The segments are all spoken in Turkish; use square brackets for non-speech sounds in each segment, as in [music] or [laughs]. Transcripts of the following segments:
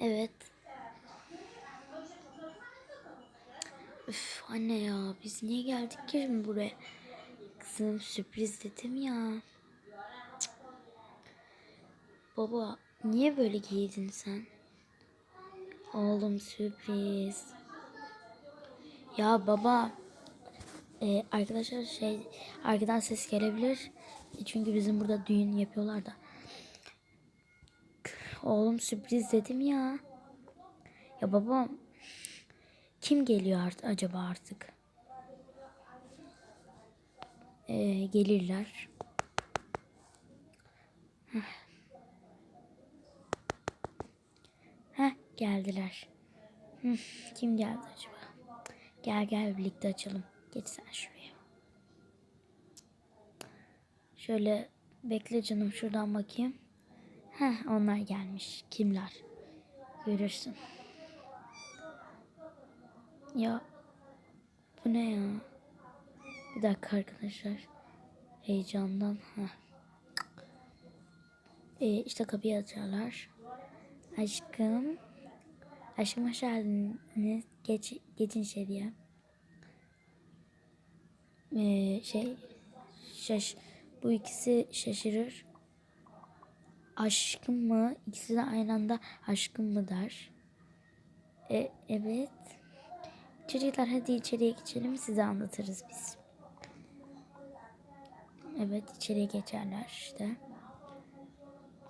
Evet. Üf anne ya biz niye geldik ki şimdi buraya? Kızım sürpriz dedim ya. Baba niye böyle giydin sen? Oğlum sürpriz. Ya baba e, arkadaşlar şey arkadan ses gelebilir. E, Çünkü bizim burada düğün yapıyorlar da. Oğlum sürpriz dedim ya. Ya babam kim geliyor art acaba artık? Ee, gelirler. Heh. Heh, geldiler. Kim geldi acaba? Gel gel birlikte açalım. Geç sen şuraya. Şöyle bekle canım şuradan bakayım. Heh, onlar gelmiş. Kimler? Görürsün. Ya bu ne ya? Bir dakika arkadaşlar. Heyecandan. Heh. Ee, işte kapıyı açarlar. Aşkım. Aşkım hoş geldiniz. Geç, geçin içeriye. Ee, şey şaş bu ikisi şaşırır. Aşkım mı? İkisi de aynı anda aşkım mı der. E, evet. Çocuklar hadi içeriye geçelim size anlatırız biz. Evet içeriye geçerler işte.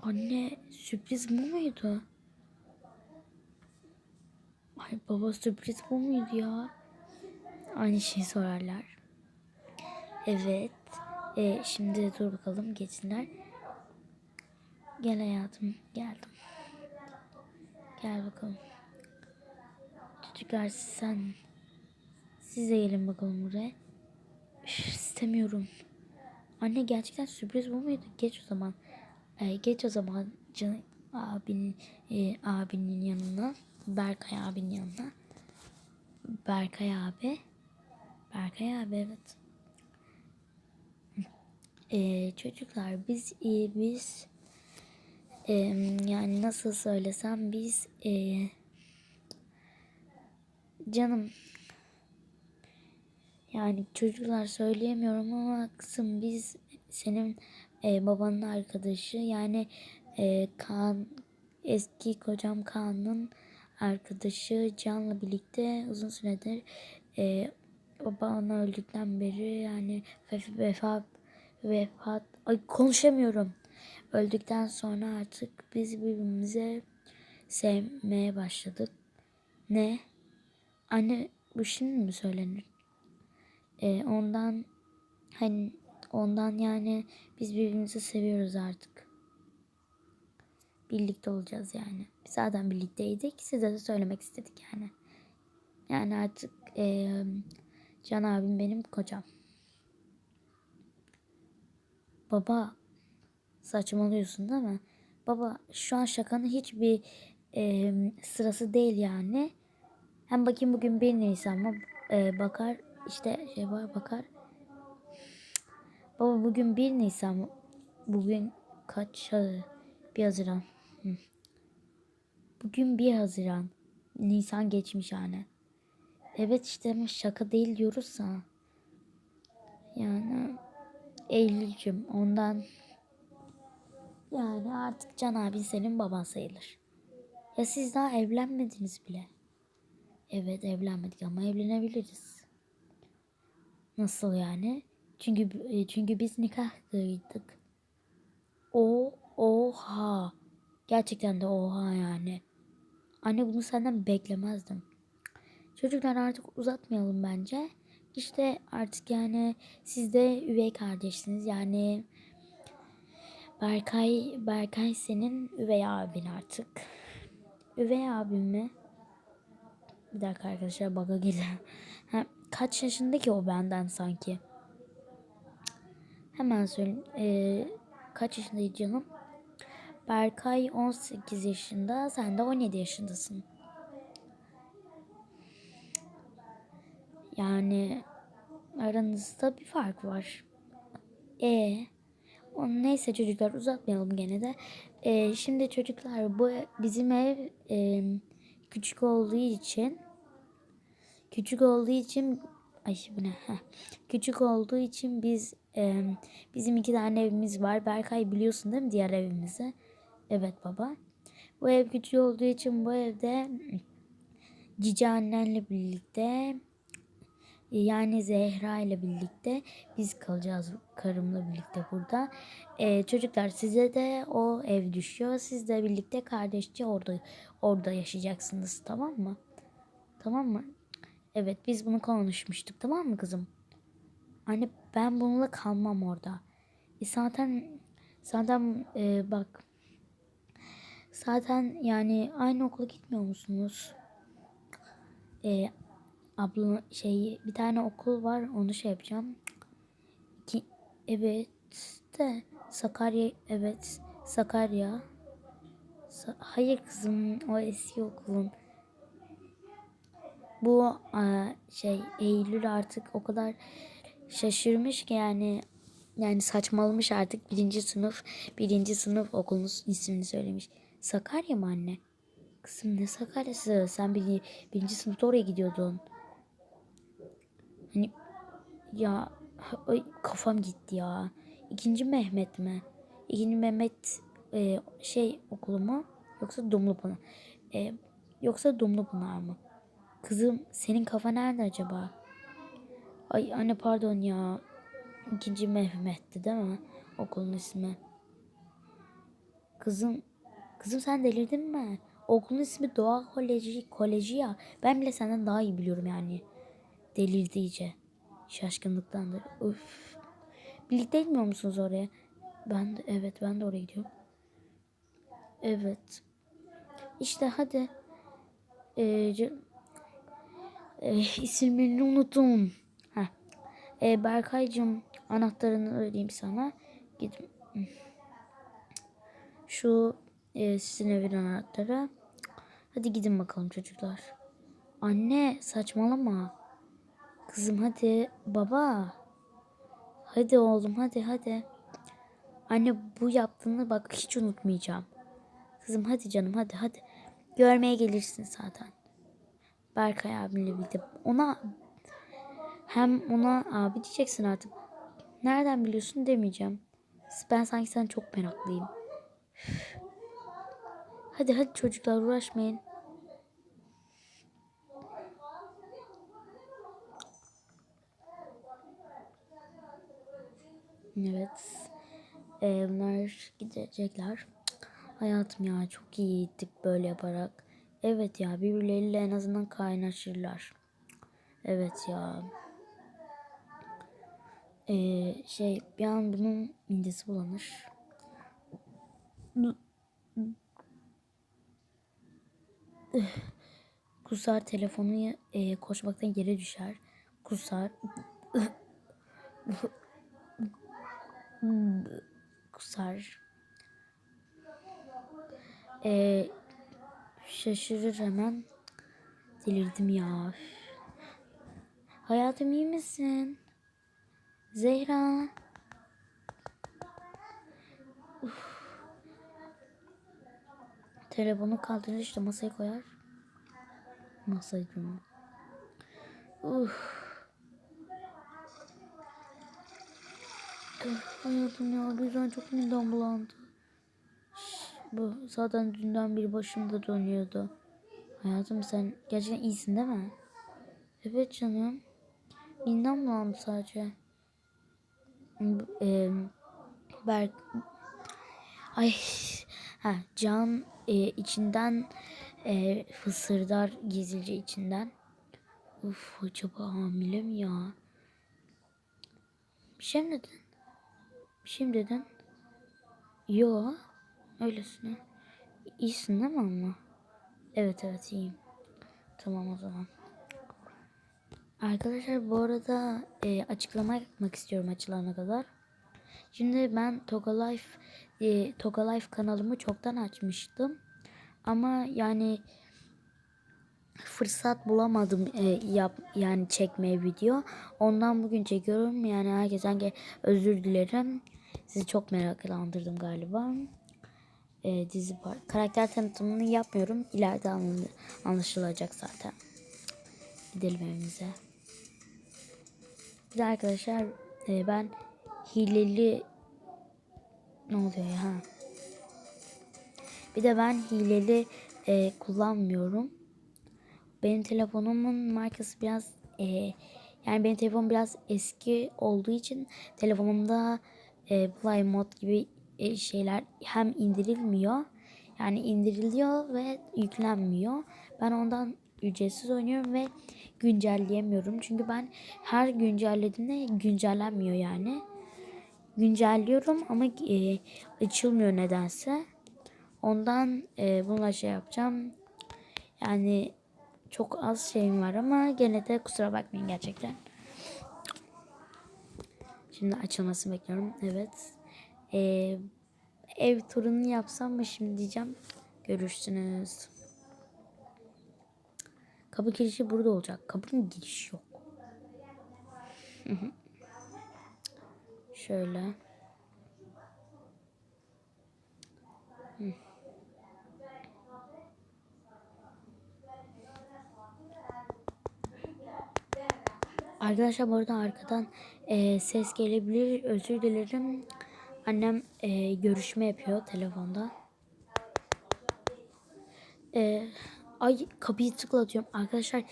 Anne sürpriz bu muydu? Ay baba sürpriz bu muydu ya? Aynı şeyi sorarlar. Evet. E, şimdi dur bakalım geçsinler. Gel hayatım geldim. Gel bakalım. Çocuklar sen siz de gelin bakalım buraya. Üf, istemiyorum. Anne gerçekten sürpriz bu muydu? Geç o zaman. Ee, geç o zaman can, abinin e, abinin yanına. Berkay abinin yanına. Berkay abi. Berkay abi evet. Ee, çocuklar biz e, biz e, yani nasıl söylesem biz e, canım yani çocuklar söyleyemiyorum ama kızım biz senin e, babanın arkadaşı yani e, Kaan eski kocam Kaan'ın arkadaşı Can'la birlikte uzun süredir e, baba ona öldükten beri yani vef- vefat vefat ay konuşamıyorum öldükten sonra artık biz birbirimize sevmeye başladık ne anne bu şimdi mi söylenir e, ondan hani ondan yani biz birbirimizi seviyoruz artık. Birlikte olacağız yani. Biz zaten birlikteydik. Size de söylemek istedik yani. Yani artık e, Can abim benim kocam. Baba saçmalıyorsun değil mi? Baba şu an şakanın hiçbir e, sırası değil yani. Hem bakayım bugün 1 Nisan mı? E, bakar işte şey var bakar. Baba bugün 1 Nisan mı? Bugün kaç? Ha, 1 Haziran. Bugün 1 Haziran. Nisan geçmiş yani. Evet işte ama şaka değil diyoruz sana. Yani Eylül'cüm ondan yani artık Can abin senin baban sayılır. Ya siz daha evlenmediniz bile. Evet evlenmedik ama evlenebiliriz. Nasıl yani? Çünkü e, çünkü biz nikah kıydık. O oha. Gerçekten de oha yani. Anne bunu senden beklemezdim. Çocuklar artık uzatmayalım bence. İşte artık yani siz de üvey kardeşsiniz. Yani Berkay, Berkay senin üvey abin artık. Üvey abim mi? Bir dakika arkadaşlar baga girdim. Ha, kaç yaşında ki o benden sanki? Hemen söyleyeyim. Ee, kaç yaşındaydı canım? Berkay 18 yaşında, sen de 17 yaşındasın. Yani aranızda bir fark var. E, o neyse çocuklar uzatmayalım gene de. Ee, şimdi çocuklar bu bizim ev e, küçük olduğu için küçük olduğu için ay ne? Küçük olduğu için biz e, bizim iki tane evimiz var. Berkay biliyorsun değil mi diğer evimizi? Evet baba. Bu ev küçük olduğu için bu evde Cici annenle birlikte yani Zehra ile birlikte biz kalacağız karımla birlikte burada. Ee, çocuklar size de o ev düşüyor. Siz de birlikte kardeşçe orada orada yaşayacaksınız tamam mı? Tamam mı? Evet biz bunu konuşmuştuk tamam mı kızım? Anne ben bununla kalmam orada. E zaten zaten e, bak zaten yani aynı okula gitmiyor musunuz? E, abla şey bir tane okul var onu şey yapacağım. Ki evet de Sakarya evet Sakarya. Sa- Hayır kızım o eski okulun. Bu e, şey Eylül artık o kadar şaşırmış ki yani yani saçmalamış artık birinci sınıf birinci sınıf okulun ismini söylemiş. Sakarya mı anne? Kızım ne Sakarya'sı? Sen bir, birinci sınıfta oraya gidiyordun. Hani ya ay, kafam gitti ya. İkinci Mehmet mi? İkinci Mehmet e, şey okulu mu? Yoksa Dumlupınar? E, yoksa Dumlupınar mı? Kızım senin kafa nerede acaba? Ay anne pardon ya. İkinci Mehmet'ti değil mi? Okulun ismi. Kızım, kızım sen delirdin mi? Okulun ismi Doğa Koleji, Koleji ya. Ben bile senden daha iyi biliyorum yani. Delirdi iyice. Şaşkınlıktandır. Üf. Birlikte gitmiyor musunuz oraya? Ben de, evet ben de oraya gidiyorum. Evet. İşte hadi. Ee, ee, isimlerini unuttum. Heh. Ee, Berkaycığım anahtarını vereyim sana. Git. Şu e, sizin evin anahtarı. Hadi gidin bakalım çocuklar. Anne saçmalama. Kızım hadi. Baba. Hadi oğlum hadi hadi. Anne bu yaptığını bak hiç unutmayacağım. Kızım hadi canım hadi hadi. Görmeye gelirsin zaten. Berkay abimle birlikte. Ona hem ona abi diyeceksin artık. Nereden biliyorsun demeyeceğim. Ben sanki sen çok meraklıyım. Hadi hadi çocuklar uğraşmayın. Evet. Ee, bunlar gidecekler. Hayatım ya çok iyi gittik böyle yaparak. Evet ya birbirleriyle en azından kaynaşırlar. Evet ya. Ee, şey bir an bunun midesi bulanır. Kusar telefonu e, koşmaktan yere düşer. Kusar. Kusar. E, şaşırır hemen. Delirdim ya. Hayatım iyi misin? Zehra. Telefonu kaldırır işte masaya koyar. Masayı mı? Uf. Hayatım ya birden çok midem bulandı. Bu zaten dünden beri başımda dönüyordu. Hayatım sen gerçekten iyisin değil mi? Evet canım. Midem bulandı sadece. Eee Berk Ay ha can e, içinden e, fısırdar gizlice içinden. Uf acaba hamile mi ya? Bir şey mi dedin? Dedin? Yo öylesine. İyisin değil mi ama? Evet evet iyiyim. Tamam o zaman. Arkadaşlar bu arada e, açıklama yapmak istiyorum açılana kadar. Şimdi ben Toga Life e, Toga Life kanalımı çoktan açmıştım. Ama yani fırsat bulamadım e, yap yani çekmeye video. Ondan bugün çekiyorum. Yani herkesten ge- özür dilerim. Sizi çok meraklandırdım galiba. e, dizi var. Karakter tanıtımını yapmıyorum. İleride anla- anlaşılacak zaten. Gidelim evimize. Bir de arkadaşlar e, ben hileli ne oluyor ya? Bir de ben hileli e, kullanmıyorum. Benim telefonumun markası biraz e, yani benim telefonum biraz eski olduğu için telefonumda e, Play Mod gibi e, şeyler hem indirilmiyor yani indiriliyor ve yüklenmiyor. Ben ondan ücretsiz oynuyorum ve güncelleyemiyorum. Çünkü ben her güncellediğimde güncellenmiyor yani. Güncelliyorum ama e, açılmıyor nedense. Ondan e, bununla şey yapacağım. Yani çok az şeyim var ama gene de kusura bakmayın gerçekten. Şimdi açılmasını bekliyorum. Evet. Ee, ev turunu yapsam mı şimdi diyeceğim. Görürsünüz. Kapı girişi burada olacak. Kapının girişi yok. Şöyle. Hı. Arkadaşlar bu arada arkadan e, ses gelebilir. Özür dilerim. Annem e, görüşme yapıyor telefonda. E, ay kapıyı tıklatıyorum. Arkadaşlar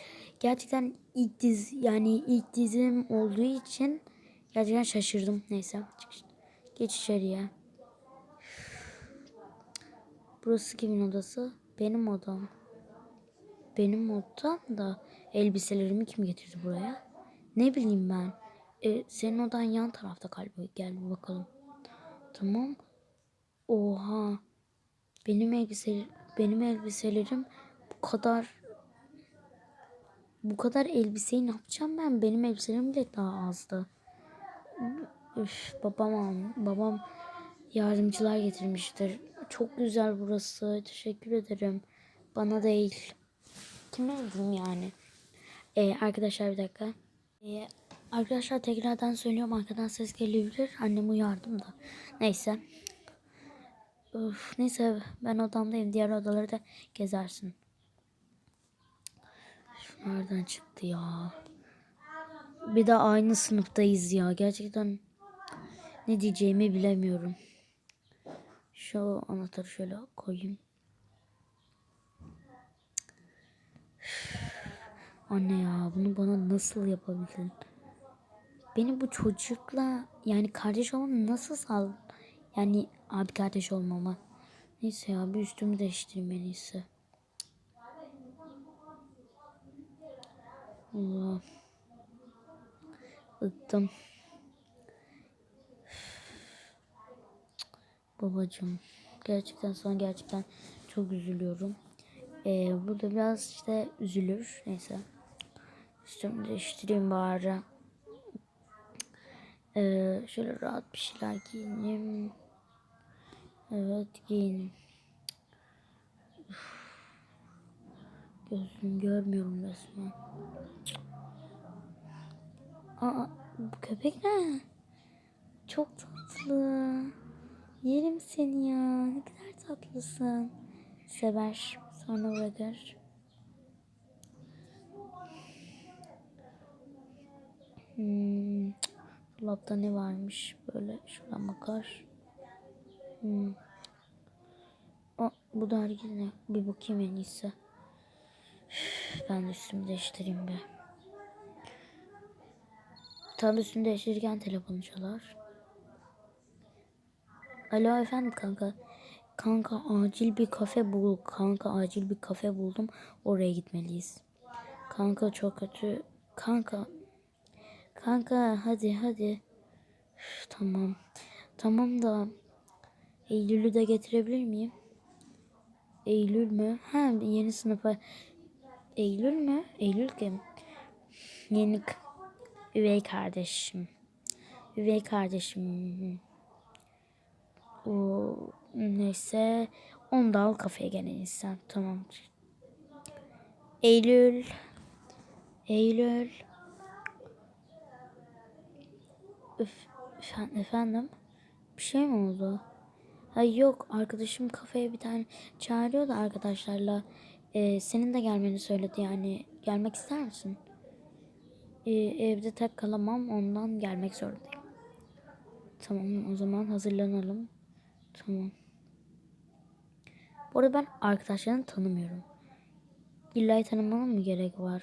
gerçekten ilk dizi yani ilk dizim olduğu için gerçekten şaşırdım. Neyse. Geç içeriye. Burası kimin odası? Benim odam. Benim odam da elbiselerimi kim getirdi buraya? Ne bileyim ben. E, senin odan yan tarafta galiba. Gel bir bakalım. Tamam. Oha. Benim elbise benim elbiselerim bu kadar bu kadar elbiseyi ne yapacağım ben? Benim elbiselerim bile daha azdı. Üf, babam babam yardımcılar getirmiştir. Çok güzel burası. Teşekkür ederim. Bana değil. Kime dedim yani? Ee, arkadaşlar bir dakika. Ee, arkadaşlar tekrardan söylüyorum. Arkadan ses gelebilir. Annem uyardım da. Neyse. Öf, neyse ben odamdayım. Diğer odaları da gezersin. Nereden çıktı ya? Bir de aynı sınıftayız ya. Gerçekten ne diyeceğimi bilemiyorum. Şu anahtarı şöyle koyayım. Anne ya bunu bana nasıl yapabildin? Beni bu çocukla yani kardeş olmamı nasıl sağ yani abi kardeş olmama. Neyse ya bir üstümü iyisi. Allah. Bıktım. Babacım. Gerçekten sana gerçekten çok üzülüyorum. Ee, burada biraz işte üzülür. Neyse. Üstümü değiştireyim bari. Ee, şöyle rahat bir şeyler giyineyim. Evet giyin. Gözüm görmüyorum resmen. Aa bu köpek ne? Çok tatlı. Yerim seni ya. Ne kadar tatlısın. Sever. Sonra bırakır. Hmm. Dolapta ne varmış? Böyle şuradan bakar. Hmm. Aa, bu dergi ne? Bir bakayım en iyisi. Ben üstümü değiştireyim be. Tam üstümü değiştirirken telefonu çalar. Alo efendim kanka. Kanka acil bir kafe bul. Kanka acil bir kafe buldum. Oraya gitmeliyiz. Kanka çok kötü. Kanka. Kanka hadi hadi. Üf, tamam. Tamam da Eylül'ü de getirebilir miyim? Eylül mü? Ha yeni sınıfa. Eylül mü? Eylül kim? Yeni üvey kardeşim. Üvey kardeşim. O neyse. Onu da al kafeye iyisi sen. Tamam. Eylül. Eylül. Üf, efendim. Bir şey mi oldu? Ay yok arkadaşım kafeye bir tane çağırıyor da arkadaşlarla. Ee, senin de gelmeni söyledi yani. Gelmek ister misin? Ee, evde tek kalamam ondan gelmek zorundayım. Tamam o zaman hazırlanalım. Tamam. Bu arada ben arkadaşlarını tanımıyorum. İlla tanımana mı gerek var?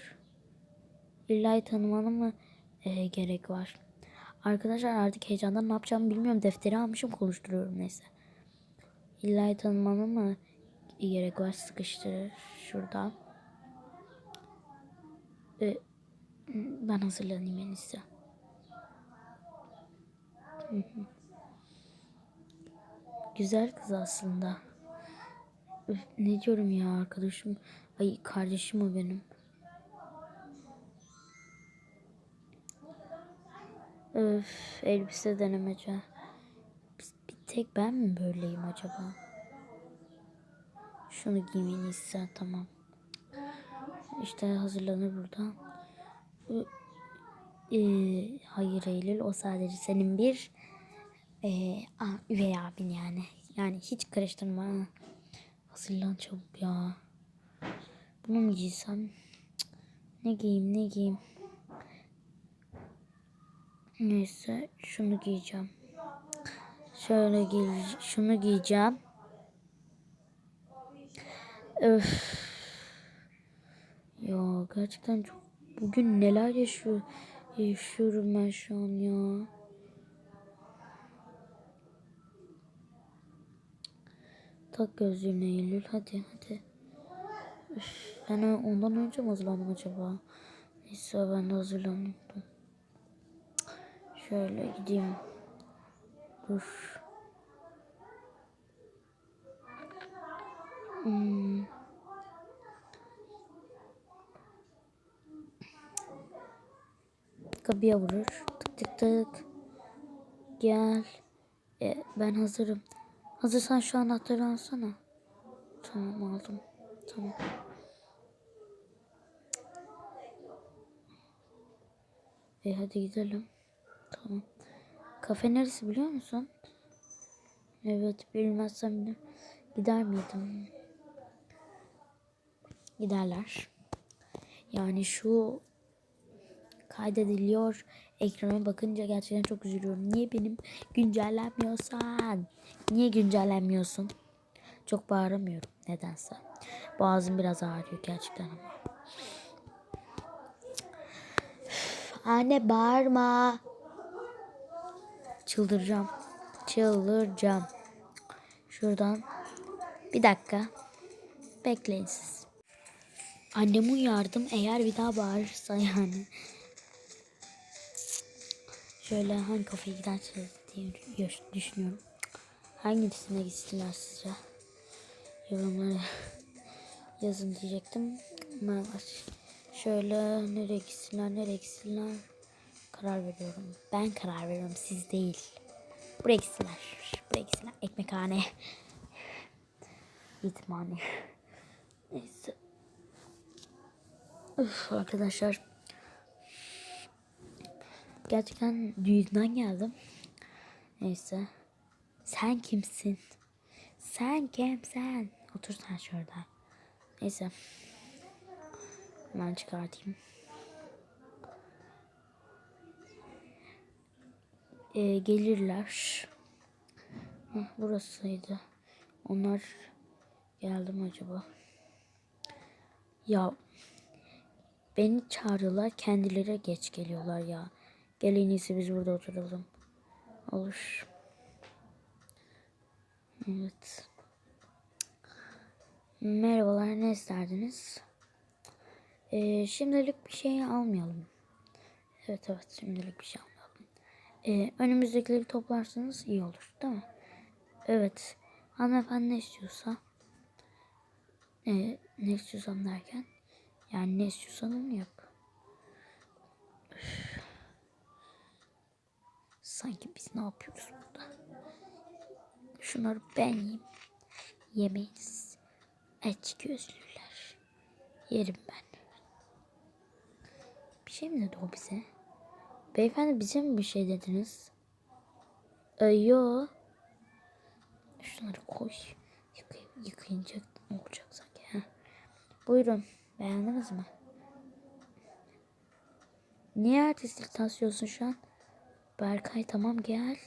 İlla tanımana mı e, gerek var? Arkadaşlar artık heyecandan ne yapacağımı bilmiyorum. Defteri almışım konuşturuyorum neyse. İlla tanımana mı gerek var? Sıkıştırır şurada. E, ben hazırlanayım en iyisi. Güzel kız aslında. Ne diyorum ya arkadaşım. Ay kardeşim o benim. Öf elbise denemece. Bir, tek ben mi böyleyim acaba? Şunu giymeni ise tamam. İşte hazırlanır burada. Ö- Ee, hayır Eylül o sadece senin bir ee, ah, üvey abin yani. Yani hiç karıştırma. ha. Hazırlan çabuk ya. Bunu mu giysem? Ne giyeyim ne giyeyim? Neyse şunu giyeceğim. Şöyle giy şunu giyeceğim. Öf. Ya gerçekten çok bugün neler yaşıyor yaşıyorum ben şu an ya. Tak gözlüğünü Eylül hadi hadi. Üf, ben ondan önce mi hazırlandım acaba? Neyse ben de hazırlandım. Şöyle gideyim. Dur. Hmm. Kapıya vurur. Tık tık tık. Gel. E, ben hazırım. Hazırsan şu anahtarı alsana. Tamam aldım. Tamam. E hadi gidelim. Tamam. Kafe neresi biliyor musun? Evet bilmezsem de gider miydim? Giderler. Yani şu kaydediliyor. Ekrana bakınca gerçekten çok üzülüyorum. Niye benim güncellenmiyorsan? Niye güncellenmiyorsun? Çok bağıramıyorum nedense. Boğazım biraz ağrıyor gerçekten ama. Anne bağırma. Çıldıracağım. Çıldıracağım. Şuradan. Bir dakika. Bekleyin siz. Annemi uyardım eğer bir daha bağırırsa yani. Şöyle hangi kafeye gidersiniz diye düşünüyorum. Hangisine gitsinler sizce? Yorumlara [laughs] yazın diyecektim. Şöyle nereye gitsinler nereye gitsinler karar veriyorum. Ben karar veriyorum siz değil. Buraya gitsinler. Buraya gitsinler. Ekmekhane. Yetimhane. Neyse. Üf, arkadaşlar. Gerçekten düğünden geldim. Neyse. Sen kimsin? Sen kimsin? Otur sen şurada. Neyse. Hemen çıkartayım. Ee, gelirler. Heh, burasıydı. Onlar geldi mi acaba? Ya beni çağırıyorlar kendileri geç geliyorlar ya. Gel en iyisi biz burada oturalım. Olur. Evet. Merhabalar ne isterdiniz? Ee, şimdilik bir şey almayalım. Evet evet şimdilik bir şey almayalım. Ee, önümüzdekileri toplarsanız iyi olur değil mi? Evet. Hanımefendi ne istiyorsa e, ne istiyorsam derken yani ne istiyorsan onu yap. Sanki biz ne yapıyoruz burada? Şunları ben yiyeyim. Yemeyiz. Aç gözlüler. Yerim ben. Bir şey mi dedi o bize? Beyefendi bize mi bir şey dediniz? Ee, yo. Şunları koy. Yıkay yıkayınca olacak sanki. Heh. Buyurun. Beğendiniz mi? Niye artistlik taslıyorsun şu an? Berkay tamam gel.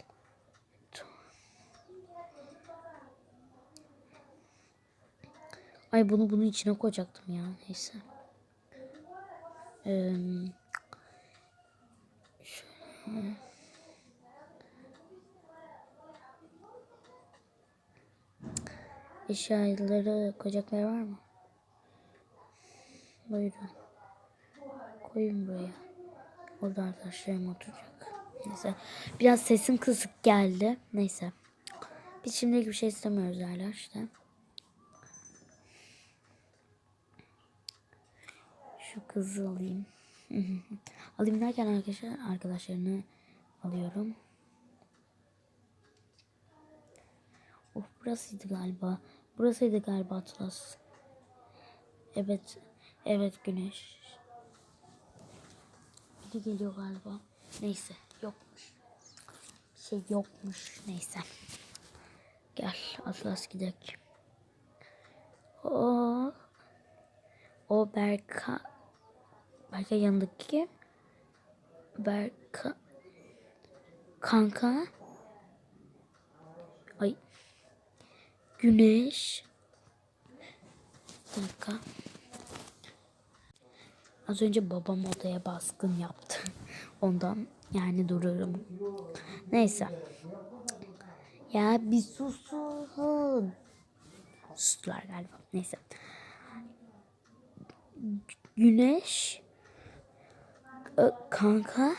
Ay bunu bunun içine koyacaktım ya. Neyse. Ee, şöyle. Eşyaları koyacak yer var mı? Buyurun. Koyun buraya. Orada arkadaşlarım oturacak. Neyse. Biraz sesim kısık geldi. Neyse. Biz şimdilik bir şey istemiyoruz hala işte. Şu kızı alayım. [laughs] alayım derken arkadaşlar arkadaşlarını alıyorum. Oh burasıydı galiba. Burasıydı galiba Atlas. Evet. Evet güneş. Biri geliyor galiba. Neyse yokmuş. Bir şey yokmuş. Neyse. Gel Atlas gidelim. O o Berka Berka yanındaki kim? Berka kanka. Ay. Güneş. Bir dakika. Az önce babam odaya baskın yaptı. [laughs] Ondan yani dururum neyse. Ya bir susun. Sustular galiba. Neyse. Güneş. Kanka.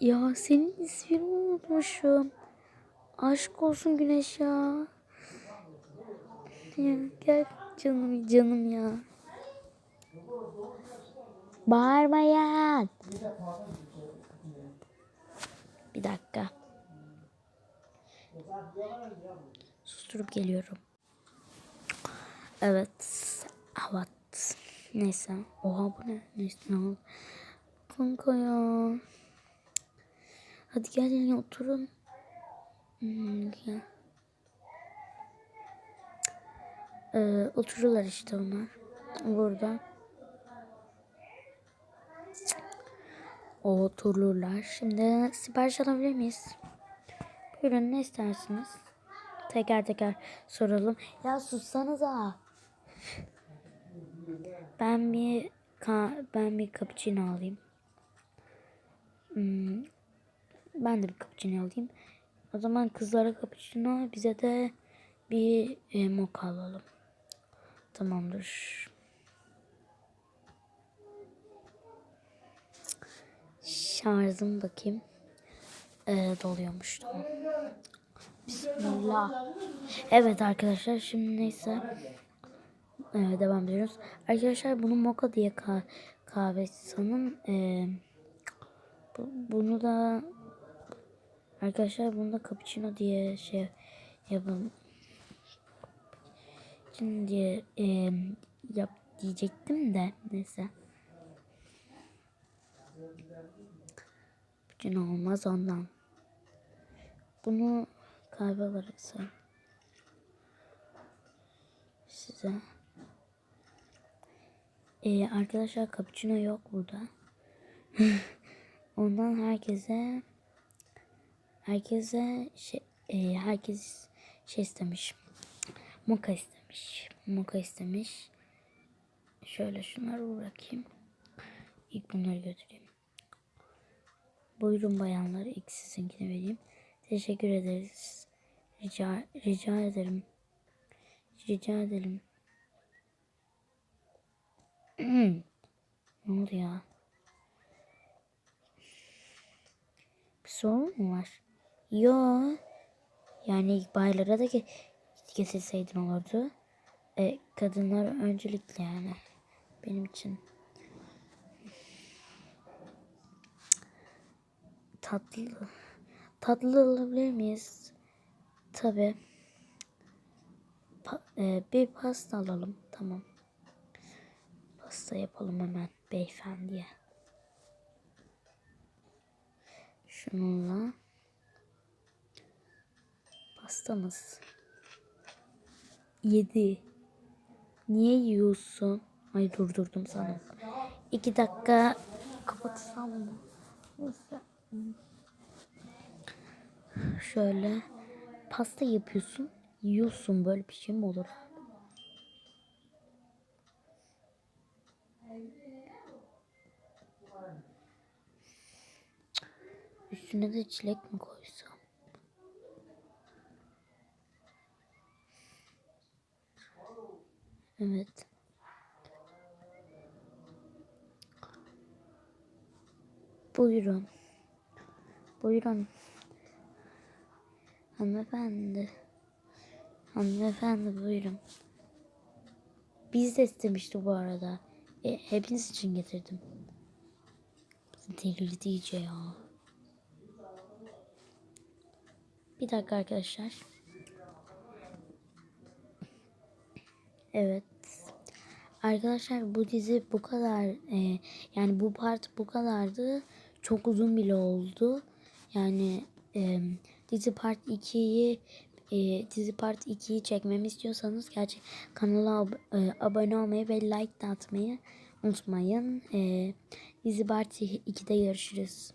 Ya senin ismini unutmuşum. Aşk olsun Güneş ya. ya gel canım canım ya. Bağırmayın. Bir dakika. Susturup geliyorum. Evet. Evet. Neyse. Oha bu ne? Neyse ne oldu? Kanka ya. Hadi gelin oturun. Hmm, gel. Ee, otururlar işte onlar. Burada. Otururlar. Şimdi sipariş alabilir miyiz? Buyurun ne istersiniz? Teker teker soralım. Ya sussanıza. Ben bir ben bir cappuccino alayım. Hmm, ben de bir cappuccino alayım. O zaman kızlara cappuccino, bize de bir e, mocha alalım. Tamamdır. Şarjım bakayım. Ee, doluyormuş tamam. Bismillah. Evet arkadaşlar şimdi neyse. Evet, devam ediyoruz. Arkadaşlar bunu moka diye kah kahve sanın. Ee, bu, bunu da arkadaşlar bunu da cappuccino diye şey yapın. Şimdi e, yap diyecektim de neyse. Cappuccino olmaz ondan. Bunu kahve olarak say. Size. Ee, arkadaşlar cappuccino yok burada. [laughs] Ondan herkese herkese şey e, herkes şey istemiş. Moka istemiş. Moka istemiş. Şöyle şunları bırakayım. İlk bunları götüreyim. Buyurun bayanlar. İlk sizinkini vereyim. Teşekkür ederiz. Rica, rica ederim. Rica ederim. Ne oldu ya? Bir sorun mu var? Yo. Yani baylara da ki getirseydin olurdu. E, kadınlar öncelikli yani. Benim için. Tatlı. Tatlı alabilir miyiz? Tabi. Pa e, bir pasta alalım. Tamam pasta yapalım hemen beyefendiye. Şununla pastamız. Yedi. Niye yiyorsun? Ay durdurdum sana. İki dakika kapatsam mı? Neyse. Şöyle pasta yapıyorsun. Yiyorsun böyle bir şey mi olur? Üstüne de çilek mi koysam? Evet. Buyurun. Buyurun. Hanımefendi. Hanımefendi buyurun. Biz de istemişti bu arada. E, hepiniz için getirdim. Delirdi ya. Bir dakika arkadaşlar. Evet. Arkadaşlar bu dizi bu kadar e, yani bu part bu kadardı. Çok uzun bile oldu. Yani e, dizi part 2'yi e, dizi part 2'yi çekmemi istiyorsanız gerçek kanala ab- e, abone olmayı ve like de atmayı unutmayın. E, dizi part 2'de görüşürüz.